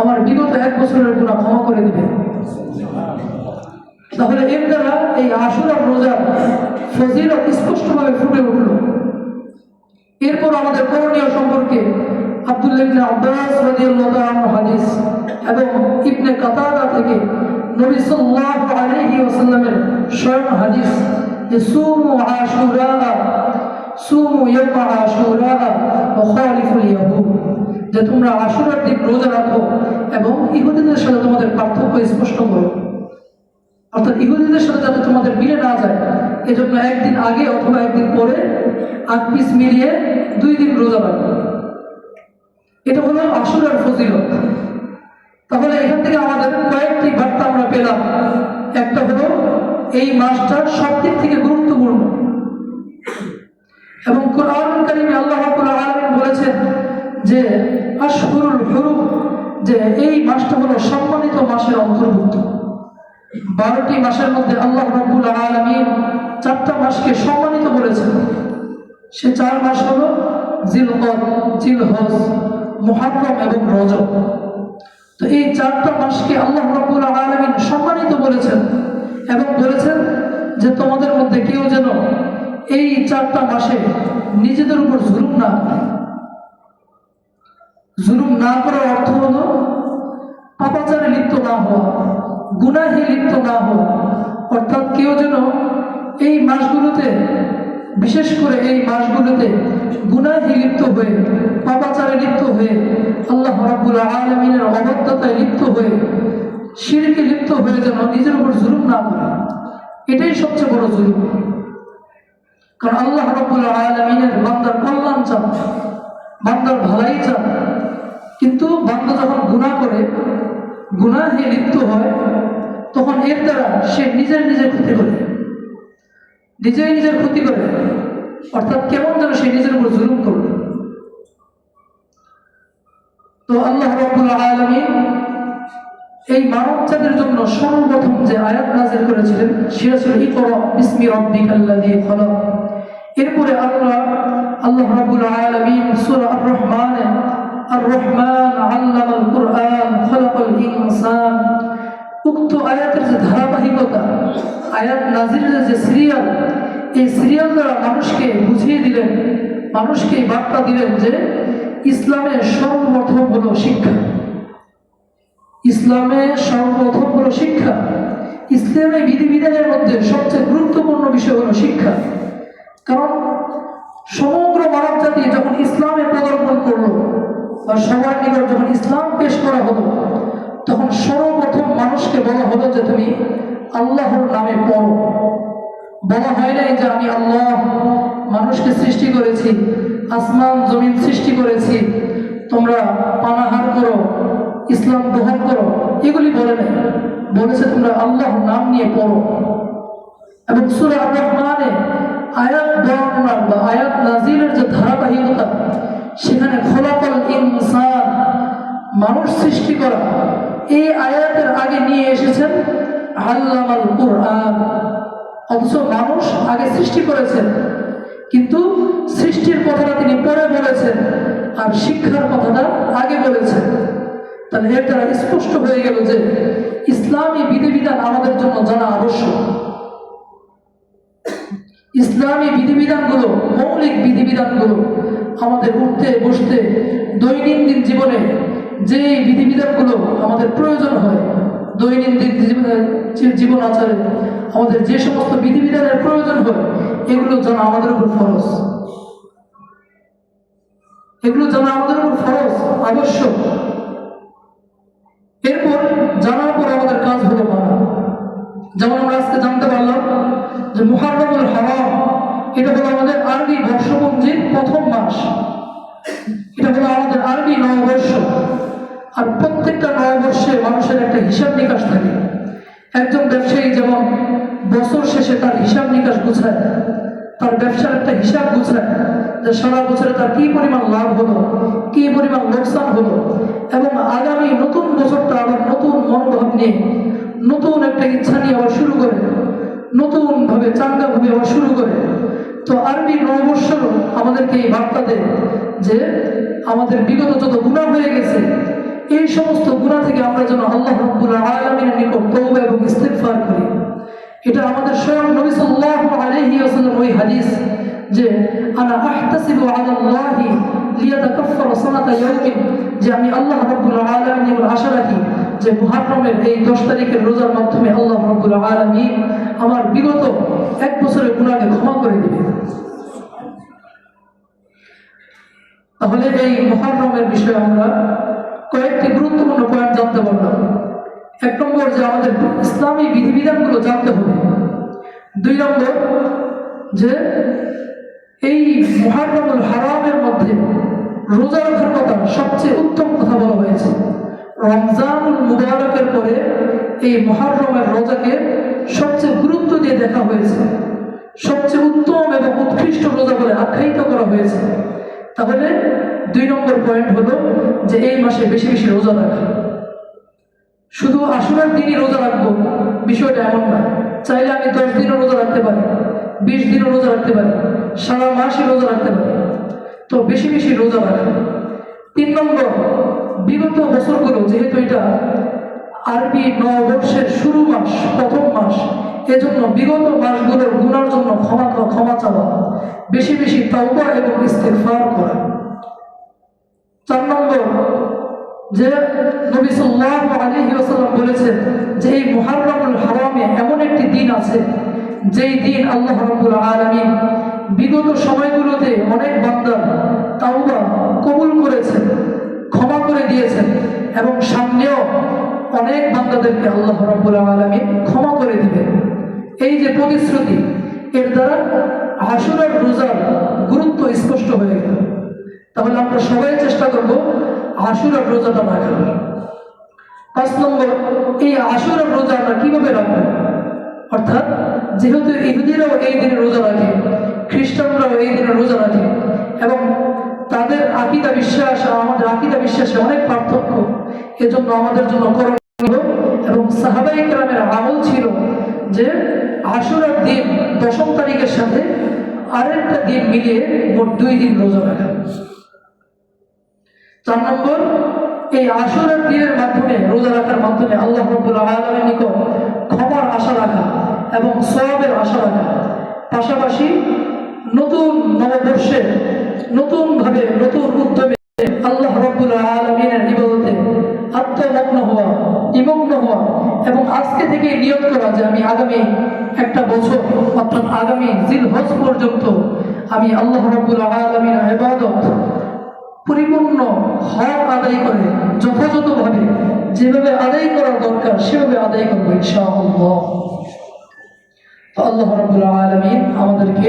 আমার বিগত এক বছরের গুণা ক্ষমা করে দিবে। তাহলে এর দ্বারা এই আশুরার রোজার ফজিলত স্পষ্টভাবে ফুটে উঠল। এরপর আমাদের করণীয় সম্পর্কে আব্দুল্লাহ ইবনে আব্বাস রাদিয়াল্লাহু আনহু হাদিস এবং ইবনে কাতাদা থেকে নবী সাল্লাল্লাহু আলাইহি ওয়াসাল্লামের স্বয়ং হাদিস যে, সুমু আশুরা সুমু ইয়াউমা আশুরা ওয়া খালিফুল ইয়াহুদ। যে তোমরা আশুরার দিন রোজা রাখো এবং ইহুদিদের সাথে তোমাদের পার্থক্য স্পষ্ট করো। অর্থাৎ ইহুদিদের সাথে যাতে তোমাদের মিলে না যায়, এজন্য একদিন আগে অথবা একদিন পরে আগ পিস মিলিয়ে দুই দিন রোজা রাখো। এটা হলো আসুরার ফজিলত। তাহলে এখান থেকে আমাদের কয়েকটি বার্তা আমরা পেলাম। একটা হলো, এই মাসটা সব দিক থেকে গুরুত্বপূর্ণ। এবং কোরআন কারিমে আল্লাহ রাব্বুল বলেছেন যে আশহুরুল হুরুম, যে এই মাসটা হলো সম্মানিত মাসের অন্তর্ভুক্ত। বারোটি মাসের মধ্যে আল্লাহ রব্বুল আলমিন চারটা মাসকে সম্মানিত করেছেন সে চার মাস হল জিলকদ, জিলহজ, মুহাররম এবং রজব। তো এই চারটা মাসকে আল্লাহ রব্বুল আলমিন সম্মানিত করেছেন এবং বলেছেন যে তোমাদের মধ্যে কেউ যেন এই চারটা মাসে নিজেদের উপর জুলুম না করে। জুলুম না করার অর্থ হলো, পাপাচারে লিপ্ত না হওয়া, গুনাহে লিপ্ত না হওয়া। অর্থাৎ কেউ যেন এই মাসগুলোতে, বিশেষ করে এই মাসগুলোতে গুনাহে লিপ্ত হয়ে, পাপাচারে লিপ্ত হয়ে, আল্লাহ রাব্বুল আলমিনের অবদ্ধতায় লিপ্ত হয়ে সিঁড়িকে লিপ্ত হয়ে যেন নিজের উপর জুলুম না করে। এটাই সবচেয়ে বড় জুলুম। কারণ আল্লাহ রাব্বুল আলমিনের বান্দার কল্যাণ চান। বান্দার ভালাই চান কিন্তু বান্দা যখন গুনাহ করে, গুনাহে লিপ্ত হয়, তখন এর দ্বারা সে নিজের নিজের ক্ষতি করে। নিজেই নিজের ক্ষতি করে। অর্থাৎ কেমন যেন সে নিজের উপর জুলুম করবে। তো আল্লাহ রাব্বুল আলামিন এই মানব জাতির জন্য সর্বপ্রথম যে আয়াত নাজিল করেছিলেন সেটা ছিল ইকরা বিসমি রাব্বিকাল্লাযী খলাক। এরপরে আল্লাহ আল্লাহ রাব্বুল আলামিন সূরা আর রহমানে আর রহমান আল্লামাল কুরআন, খলাকাল ইনসান। উক্ত আয়াতের যে ধারাবাহিকতা, আয়াত নাজিরের যে সিরিয়াল, এই সিরিয়াল দ্বারা মানুষকে বুঝিয়ে দিলেন, মানুষকে বার্তা দিলেন যে ইসলামের সর্বপ্রথম হলো শিক্ষা। ইসলামের সর্বপ্রথম হলো শিক্ষা ইসলামের বিধিবিধানের মধ্যে সবচেয়ে গুরুত্বপূর্ণ বিষয় হলো শিক্ষা। কারণ সমগ্র মানব জাতি যখন ইসলামে পদার্পণ করল, বা সবার নিকট যখন ইসলাম পেশ করা হলো, তখন সর্বপ্রথম মানুষকে বলা হলো যে তুমি আল্লাহর নামে পড়ো। বলা হয় নাই যে আমি আল্লাহ, মানুষকে সৃষ্টি করেছি, আসমান, জমিন সৃষ্টি করেছি, তোমরা পানাহার করো, ইসলাম গ্রহণ করো, এগুলি বলে নাই। বলেছে তোমরা আল্লাহর নাম নিয়ে পড়ো। এবং সুরা রহমানে আয়াত বর্ণনার বা আয়াত নাজিলের যে ধারাবাহিকতা, সেখানে খোলাকল ইনসান, মানুষ সৃষ্টি করা, এই আয়াতের আগে নিয়ে এসেছেন আল্লামাল কোরআন। অথচ মানুষ আগে সৃষ্টি করেছেন, কিন্তু সৃষ্টির কথাটা তিনি পরে বলেছেন আর শিক্ষার কথাটা আগে বলেছেন। তাহলে এর দ্বারা স্পষ্ট হয়ে গেল যে ইসলামী বিধিবিধান আমাদের জন্য জানা আবশ্যক ইসলামী বিধিবিধানগুলো, মৌলিক বিধিবিধানগুলো আমাদের উঠতে, বসতে, দৈনন্দিন জীবনে যে বিধিবিধানগুলো আমাদের প্রয়োজন হয়, দৈনন্দিন জীবনে- আচারে আমাদের যে সমস্ত বিধিবিধানের প্রয়োজন হয়, এগুলো জানা আমাদের উপর ফরজ। এগুলো জানা আমাদের উপর ফরজ, আবশ্যক। এরপর জানার পর আমাদের কাজ হলো মানা। যেমন আমরা আজকে জানতে পারলাম যে মুহাররমুল হারাম, এটা হলো আমাদের আরবি বর্ষপঞ্জির প্রথম মাস। এটা হলো আমাদের আরবি নববর্ষ আর প্রত্যেকটা নববর্ষে মানুষের একটা হিসাব নিকাশ থাকে। একজন ব্যবসায়ী যেমন বছর শেষে তার হিসাব নিকাশ গুছায়, তার ব্যবসার একটা হিসাব গুছায়, যে সারা বছরে তার কি পরিমাণ লাভ হলো, কি পরিমাণ লোকসান হলো, এবং আগামী নতুন বছরটা আবার নতুন মনোভাব নিয়ে, নতুন একটা ইচ্ছা নিয়ে আবার শুরু করে। ভাবে চাঙ্গা ভাবে আবার শুরু করে, তো আরবি নববর্ষ আমাদেরকে এই বার্তা দেয় যে আমাদের বিগত যত গুণা হয়ে গেছে, এই সমস্ত গুণা থেকে আমরা যেন আল্লাহ রব্বুল আলমিনের নিকট এবং করি। এটা আমাদের স্বয়ং নবী আলাইহি ওয়াসাল্লাম ওই হাদিস যে আনা আহতাসিবু আলা আল্লাহি লিয়াতাকাফফারা সানাতা ইয়াউমিন যে আমি আল্লাহ রাব্বুল আলামিনের আশা রাখি যে মুহররমের এই 10 তারিখের রোজার মাধ্যমে আল্লাহ রাব্বুল আলামিন আমার বিগত এক বছরের গুনাহকে ক্ষমা করে দিবে তাহলে এই মহারমের বিষয়ে আমরা কয়েকটি গুরুত্বপূর্ণ পয়েন্ট জানতে পারলাম। এক নম্বর যে আমাদের ইসলামী বিধিবিধানগুলো জানতে হবে। দুই নম্বর যে এই মহারমুল হারামের মধ্যে রোজা রাখার কথা সবচেয়ে উত্তম কথা বলা হয়েছে। রমজানুল মুবারকের পরে এই মহারমের রোজাকে সবচেয়ে গুরুত্ব দিয়ে দেখা হয়েছে। সবচেয়ে উত্তম এবং উৎকৃষ্ট রোজা বলে আখ্যায়িত করা হয়েছে। তাহলে দুই নম্বর পয়েন্ট হলো যে এই মাসে বেশি বেশি রোজা রাখা। শুধু আসুরার দিনই রোজা রাখব, বিষয়টা এমন না। চাইলে আমি দশ দিনও রোজা রাখতে পারি, বিশ দিনও রোজা রাখতে পারি, সারা মাসই রোজা রাখতে পারি। তো বেশি বেশি রোজা রাখা। তিন নম্বর বিগত বছরগুলো যেহেতু এটা আরবি নববর্ষের শুরু মাস, প্রথম মাস, এজন্য বিগত মাসগুলোর গুণার জন্য ক্ষমা ক্ষমা চাওয়া, বেশি বেশি তাওবা এবং ইস্তেগফার করা। চার নম্বর, যে নবী সাল্লাল্লাহু আলাইহি ওয়াসাল্লাম বলেছেন যে এই মুহাররমুল হারামে এমন একটি দিন আছে, যেই দিন আল্লাহ রাব্বুল আলামিন এবং সামনেও অনেক বান্দাদেরকে আল্লাহ রাব্বুল আলামিন ক্ষমা করে দিবেন। এই যে প্রতিশ্রুতি, এর দ্বারা আশুরার রোজার গুরুত্ব স্পষ্ট হয়ে গেল। তাহলে আমরা সবাই চেষ্টা করব আশুরার রোজাটা রাখার পাঁচ নম্বর, এই আশুরার রোজা আমরা কীভাবে রাখব? অর্থাৎ যেহেতু ইহুদিরাও এই দিনে রোজা রাখে এজন্য আমাদের জন্য করণীয় এবং সাহাবাই গ্রামের আমল ছিল যে আশুরার দিন দশম তারিখের সাথে আরেকটা দিন মিলিয়ে মোট দুই দিন রোজা রাখা। চার নম্বর, এই আশুরের দিনের মাধ্যমে রোজা রাখার মাধ্যমে আল্লাহ রব্বুল আলমের নিকট ক্ষমার আশা রাখা এবং সবাবের আশা রাখা। পাশাপাশি নতুন নববর্ষে নতুনভাবে নতুন উদ্যমে আল্লাহ রব্বুল আলমিনের হওয়া নিমগ্ন হওয়া এবং আজকে থেকে নিয়ত করা যে আমি আগামী একটা বছর, অর্থাৎ আগামী জিল হজ পর্যন্ত আমি আল্লাহ রব্বুল আলমিনের ইবাদত পরিপূর্ণ হক আদায় করে যথাযথভাবে যেভাবে আদায় করা দরকার সেভাবে আদায় করব ইনশাআল্লাহ। তো আল্লাহ রাব্বুল আলামিন আমাদেরকে